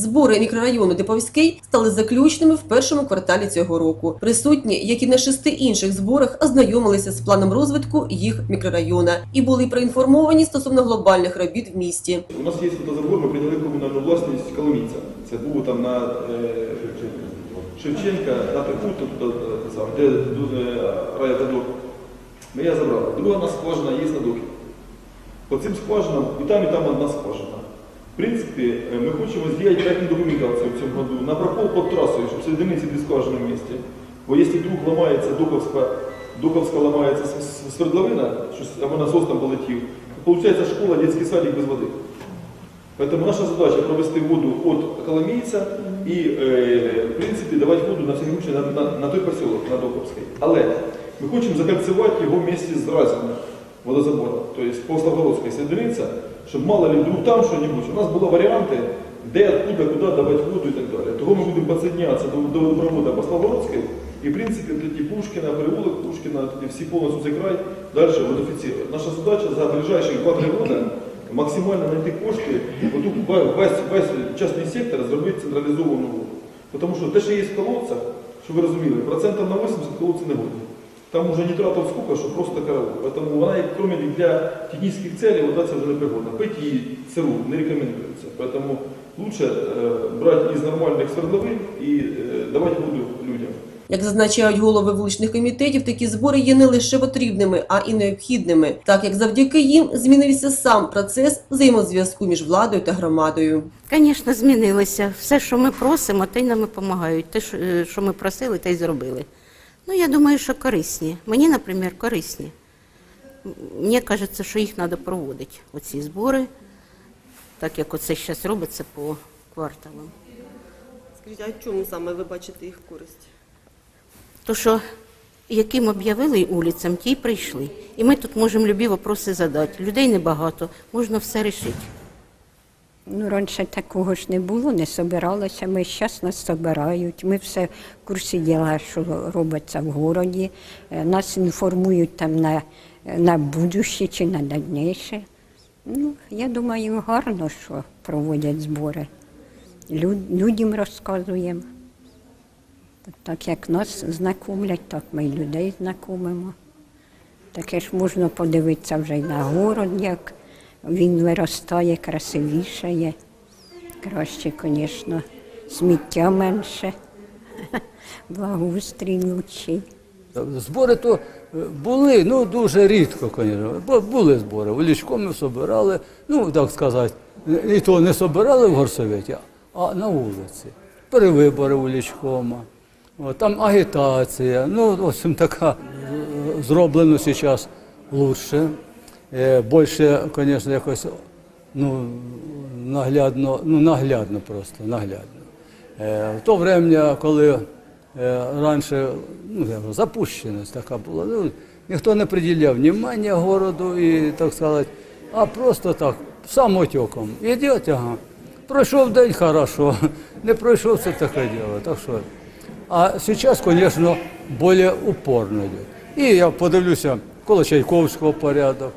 Збори мікрорайону Диповський стали заключними в першому кварталі цього року. Присутні, як і на шести інших зборах, ознайомилися з планом розвитку їх мікрорайона і були проінформовані стосовно глобальних робіт в місті. У нас є фотозабор, ми прийняли комунальну власність Коломійця. Це був там на е, Шевченка, на таку, тут, е, де е. Ми я забрали. Друга у нас скважина є на докі. По цим скважинам і там, і там одна скважина. В принципі, е, ми хочемо зробити проектну документацію в цьому году на прокол під трасою, щоб соединити ці дві в місті. Бо якщо вдруг Доковська ламається с- с- свердловина, або насос там полетів, то виходить школа, дитячий садик без води. Поэтому наша задача провести воду от Коломійця і, е, в принципі, давати воду на гроші на, на, на той поселок, на Доковський. Але ми хочемо закольцевати його вместе з Разином водозабором, тобто по Славгородській соединиться, щоб мало ли вдруг там що-небудь. У нас були варіанти, де, откуда, куди давати воду і так далі. Того ми будемо підсоединятися до, до водопроводу по Славгородській, і, в принципі, тоді Пушкіна, переулок всі повністю цей край далі водофіцировать. Наша задача за ближайші 2-3 роки максимально знайти кошти, отут весь, весь, частний сектор зробити централізовану воду. Тому що те, що є в колодцях, щоб ви розуміли, процентів на 80 колодці не годні. Там уже нітратів скільки, що просто караул. Тому вона, як крім для технічних целей, вода це вже не пригодна. Пити її сиру не рекомендується. Тому лучше е, брати із нормальних свердловин і е, давати воду людям. Як зазначають голови вуличних комітетів, такі збори є не лише потрібними, а і необхідними, так як завдяки їм змінився сам процес взаємозв'язку між владою та громадою. Звісно, змінилося. Все, що ми просимо, те й нам допомагають. Те, е, що ми просили, те й зробили. Ну, я думаю, що корисні. Мені, наприклад, корисні. Мені кажеться, що їх треба проводити, оці збори, так як оце зараз робиться по кварталам. Скажіть, а чому саме ви бачите їх користь? То, що яким об'явили вулицям, ті й прийшли. І ми тут можемо любі вопроси задати. Людей небагато, можна все рішити. Ну, раніше такого ж не було, не собиралося. Ми зараз нас собирають. Ми все в курсі діла, що робиться в городі. Е, Нас інформують там на, на будуще чи на дальніше. Ну, я думаю, гарно, що проводять збори. Люд, людям розказуємо. Так, як нас знайомлять, так ми й людей знайомимо. Таке ж можна подивитися вже й на город, як він виростає, красивішає. Краще, звісно, сміття менше, благоустрій лучший. Збори то е, були, ну дуже рідко, звісно. Бу- Були збори. У Лічко ми збирали, ну так сказати, і то не збирали в горсовєті, а на вулиці. Перевибори у Лічкома. Там агітація. Ну, общем, така е, зроблено зараз лучше. Е, Більше, звісно, якось ну, наглядно, ну, наглядно просто, наглядно. Е, В то время, коли е, раніше ну, запущеність така була, ну, ніхто не приділяв внимання городу і, так сказати, а просто так, самотеком. Ідіть, ага. Пройшов день хорошо, не пройшов це таке діло. Так що. А зараз, звісно, більш упорно йде. І я подивлюся коло Чайковського порядок.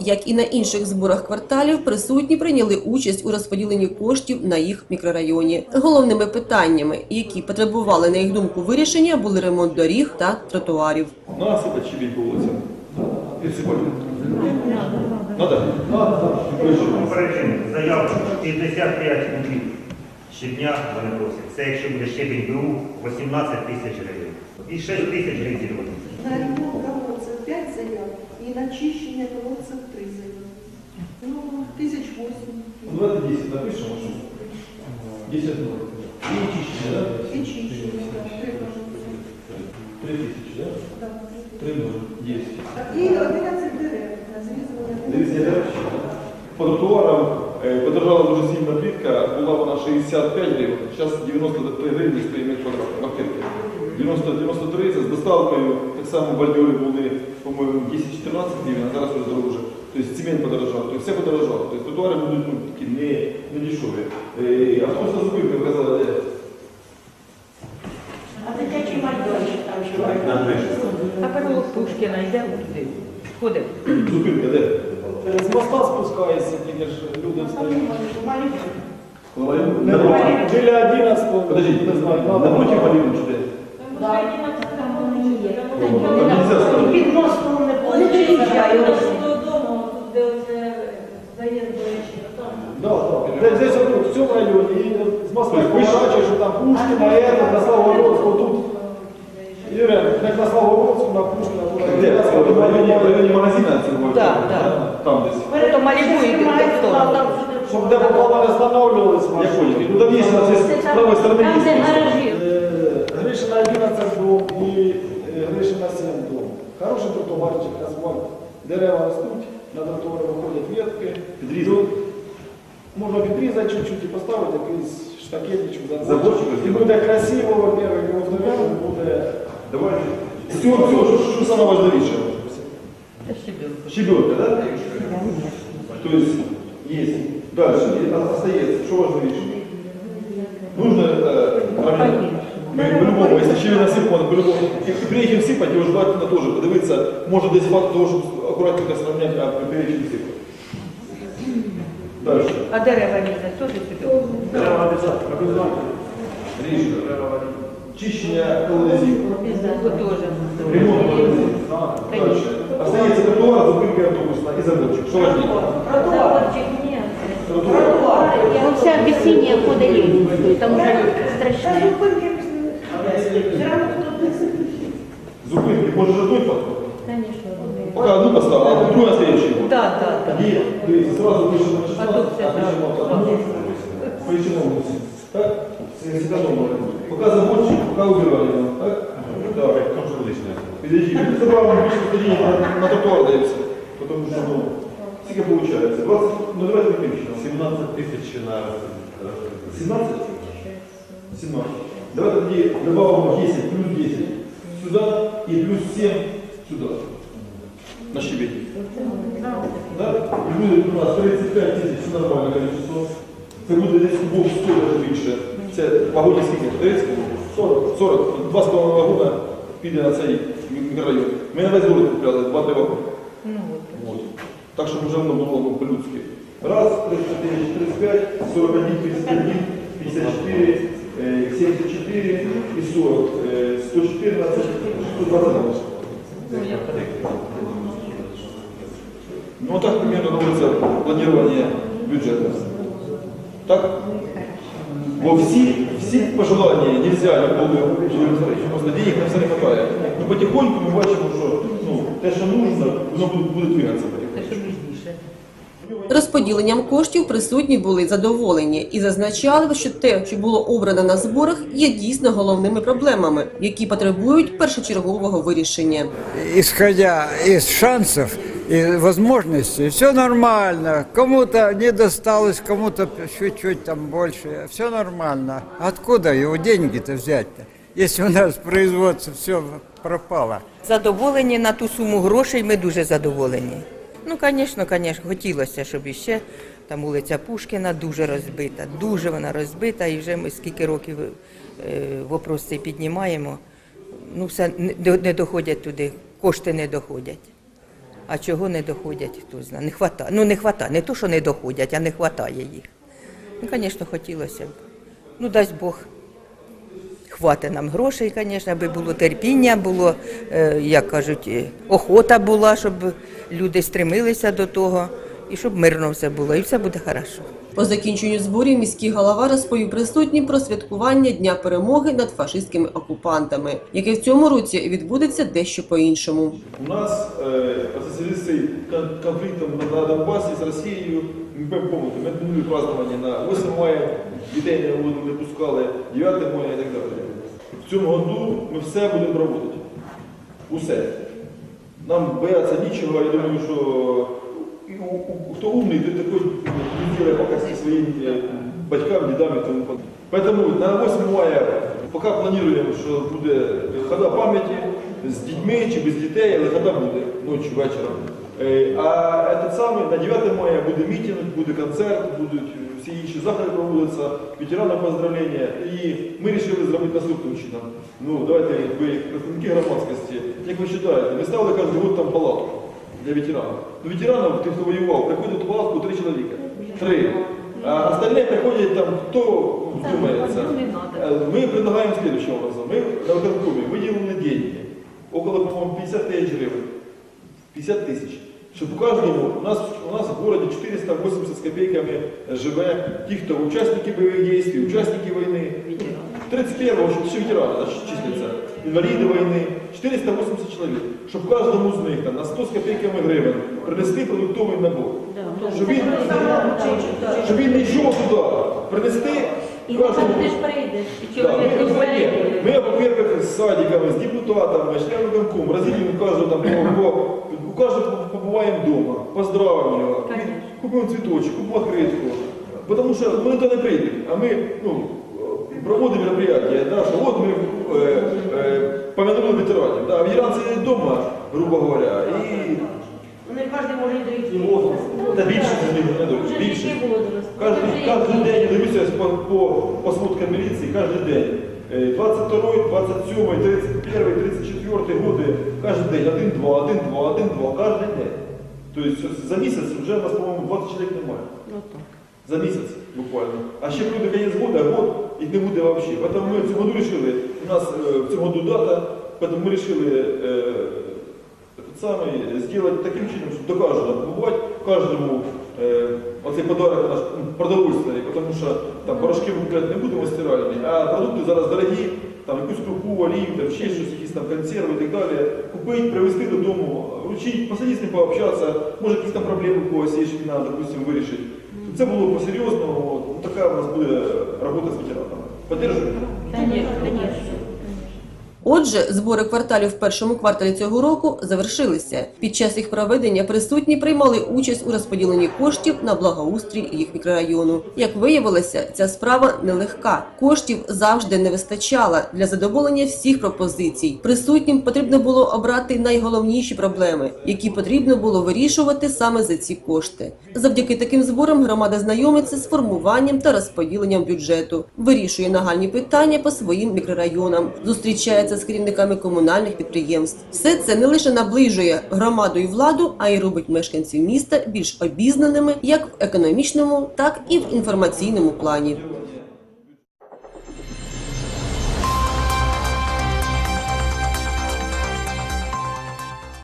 Як і на інших зборах кварталів, присутні прийняли участь у розподіленні коштів на їх мікрорайоні. Головними питаннями, які потребували на їх думку вирішення, були ремонт доріг та тротуарів. Підсипати. Надо? Надо. Попередження, заявка 55 рублів щодня вони просять. Це якщо буде щебень БУ 18 тисяч гривень. І 6 тисяч гривень Начищення на чищення було три заяви. Ну, тисяч восім. Ну, давайте 10 напишемо, що 10 доларів. І чищення, так? І чищення, так, три. Три тисячі, так? Так, три тисячі. І 11 дерев. Дивіться, я так По тротуарам подорожала дуже сильна плітка, була вона 65 гривень, зараз 90 гривень стоїть квадратна. 90-93 з доставкою, так само бальдюри були, по-моєму, 10-14 гривень, а зараз вже дороже. Тобто цемент подорожав, тобто все подорожало. Тобто тротуари будуть ну, такі не, не дешеві. Е, автобусна э, зупинка казала, де? А дитячий э? майданчик там живе. А перелог Пушкіна йде туди. Ходив. Зупинка де? З моста спускається, тільки ж люди встають. Маленький. Біля 11-го. Подождіть, не знаю. Напротив Малюнчика что ли? Там нельзя ставить. Під мостом не получає. додому, де оце заїзд до речі. Да, да. Десь десь в цьому районі, з Москви поворачуєш, що там Пушкіна, это, на Славгородську, тут. Юрія, як на Славгородську, на Пушкіна, туди. Где? В районе, магазина отсюда. Да, да. Там здесь. Перед Малібу і Щоб де попало не встановлювались Я понял. Ну там есть, у нас есть с Там, де гаражі. Е, Гришина 11 дом і е, Гришина 7 дом. Хороший тротуарчик, асфальт. Дерева ростуть, на тротуари виходять ветки. Підрізати. Тут Можна підрізати чуть-чуть і поставити якийсь штакетничок. Заборчик І зробити. буде красиво, во-первых, і во-вторых, буде... Давай. Все, все, что, что самое важнейшее? Щебенка, да? То есть есть. Дальше и остается. Что важнейшее? Нужно э, правильно. Мы по-любому, если щели насыпано, по-любому. И прежде чем сыпать, его желательно тоже подивиться. Может десь факт того, чтобы аккуратненько сравнять, а прежде чем сыпать. Дальше. А дерева різать теж сюди? Ріжка. Чищення колонизів. Теж. Ремонт колонизів. Дальше. Остается тротуар, зупинка автобусна і заборчик. Що важливо? Заборчик ні. Тротуар. Ну, вся весіння ходить, там вже страшне. Зупинки, може же той подход? Пока одну поставил, а другую на следующий год. Так, так, так. И, то есть сразу пишем на число, А тут все, а пишем да. вот одну, по экономности. Так? Сэкономили. Пока заборчик, пока убирали. Так? Так. Подожди, мы забавно пишем стадии на, на тротуар даемся. Потому что, ну, сколько получается? 20, ну давайте выключим. 17 тысяч на 17? 17. Давай тоді добавимо 10, плюс 10 сюда и плюс 7 сюда. На щебете. Да? І буде у нас 35 тисяч, це нормальне количество. Це буде десь кубов 100 навіть більше. Це вагоні скільки? 30 40. 40. Два з половиною вагона піде на цей мікрорайон. Ми на весь город купляли, два-три вагони. От. Так, щоб вже воно було ну, по-людськи. Раз, 34, 35, 41, 31, 54, е, 74 і 40. е, 114, 120. Ну, так примерно робиться планирование бюджета. Так? Бо всі, всі пожелання нельзя ніколи просто денег на все не хватає. Ну, потихоньку ми бачимо, що ну, те, що нужно, воно буде, двигатися. Розподіленням коштів присутні були задоволені і зазначали, що те, що було обрано на зборах, є дійсно головними проблемами, які потребують першочергового вирішення. исходя из шансов и возможностей, все нормально. Кому-то не досталось, кому-то чуть-чуть там больше. Все нормально. Откуда его деньги-то взять-то? Если у нас производство все пропало. Задоволені на ту суму грошей, ми дуже задоволені. Ну, звісно, звісно, хотілося, щоб іще там вулиця Пушкіна дуже розбита, дуже вона розбита, і вже ми скільки років е, вопрос цей піднімаємо. Ну, все не, доходять туди, кошти не доходять. А чого не доходять, хто знає. Не хватає. Ну, не хватає, не то, що не доходять, а не хватає їх. Ну, звісно, хотілося б. Ну, дасть Бог, Хвати нам грошей, звісно, аби було терпіння, було, е, як кажуть, е, охота була, щоб люди стремилися до того, і щоб мирно все було, і все буде хорошо. По закінченню зборів міський голова розповів присутнім про святкування Дня перемоги над фашистськими окупантами, яке в цьому році відбудеться дещо по-іншому. У нас э, в связи с цим кон- конфликтом на Донбасі з Росією, ми пам'ятаємо, ми відмінили праздновання на 8 мая, дітей не виводили, не пускали, 9 мая і так далі. В цьому году ми все будемо проводити. Усе. Нам бояться нічого, я думаю, що і у- у- хто умний, той такий не покасти своїм е, батькам, дідам і тому подобне. Поэтому на 8 мая поки плануємо, що буде хода пам'яті з дітьми чи без дітей, але хода буде ночі, вечором. Е, А этот самий, на 9 мая буде мітинг, буде концерт, будуть всі інші заходи проводяться, ветеранам поздравлення. І ми вирішили зробити наступним чином. Ну, давайте ви, як представники громадськості, як ви вважаєте, ми ставили кожен год там палатку для ветеранів. Ну, ветеранів, тих, хто воював, приходять в палатку три чоловіка. Три. А остальные приходят там, кто вдумается. Э, Мы предлагаем следующим образом. Мы на Виконкоме выделили деньги, около, по-моему, 50 тысяч гривен. 50 тысяч. Чтобы у каждого, у нас, у нас в городе 480 с копейками живе ті, хто учасники бойових дій, учасники війни. 31-го, щоб ветерани числяться, інваліди війни, 480 чоловік. Щоб кожному з них там, на 100 з копійками гривень принести продуктовий набор. Щоб щоб він не йшов туди, принести І кожному. ти ж прийдеш, і Да, чоловік мы, не мы, перейде. мы, во-первых, с садиками, с депутатами, с членами виконкому, разделим каждого там, по, по, у каждого побываем дома, поздравим его, Конечно. купим цветочек, купим открытку. Потому что мы туда не прийдем, а мы, ну, проводим мероприятия, да, что вот мы э, э, помянули ветеранов, да, ветеран сидит дома, грубо говоря, и Ну, Не кожен може й дойти. та більше Вже більше. Кожен, день, дивлюся по, по, по сводкам міліції, кожен день. Е, 22, 27, 31, 34 годи, кожен день, 1-2, 1-2, 1-2, кожен день. Тобто за місяць вже у нас, по-моєму, 20 чоловік немає. За місяць буквально. А ще люди кінець года, а год їх не буде взагалі. Тому ми в цьому году вирішили, у нас е, в цьому году дата, тому ми вирішили е, самый, сделать таким чином, чтобы до каждого побывать, каждому э, оцей подарок наш ну, продовольственный, потому що там порошки купляти не будемо стиральні, а продукти зараз дорогі, там якусь крупу, олію, там ще щось, якісь там консерви і так далі. Купити, привезти додому, вручити, посидіти з ним пообщатися, може якісь там проблеми у когось є, що треба, допустим, вирішити. Це було по-серйозному, от, ну, така у нас буде робота з ветеранами. Поддержуєте? Конечно, конечно. Отже, збори кварталів в першому кварталі цього року завершилися. Під час їх проведення присутні приймали участь у розподіленні коштів на благоустрій їх мікрорайону. Як виявилося, ця справа нелегка. Коштів завжди не вистачало для задоволення всіх пропозицій. Присутнім потрібно було обрати найголовніші проблеми, які потрібно було вирішувати саме за ці кошти. Завдяки таким зборам громада знайомиться з формуванням та розподіленням бюджету, вирішує нагальні питання по своїм мікрорайонам, зустрічається з керівниками комунальних підприємств. Все це не лише наближує громаду і владу, а й робить мешканців міста більш обізнаними як в економічному, так і в інформаційному плані.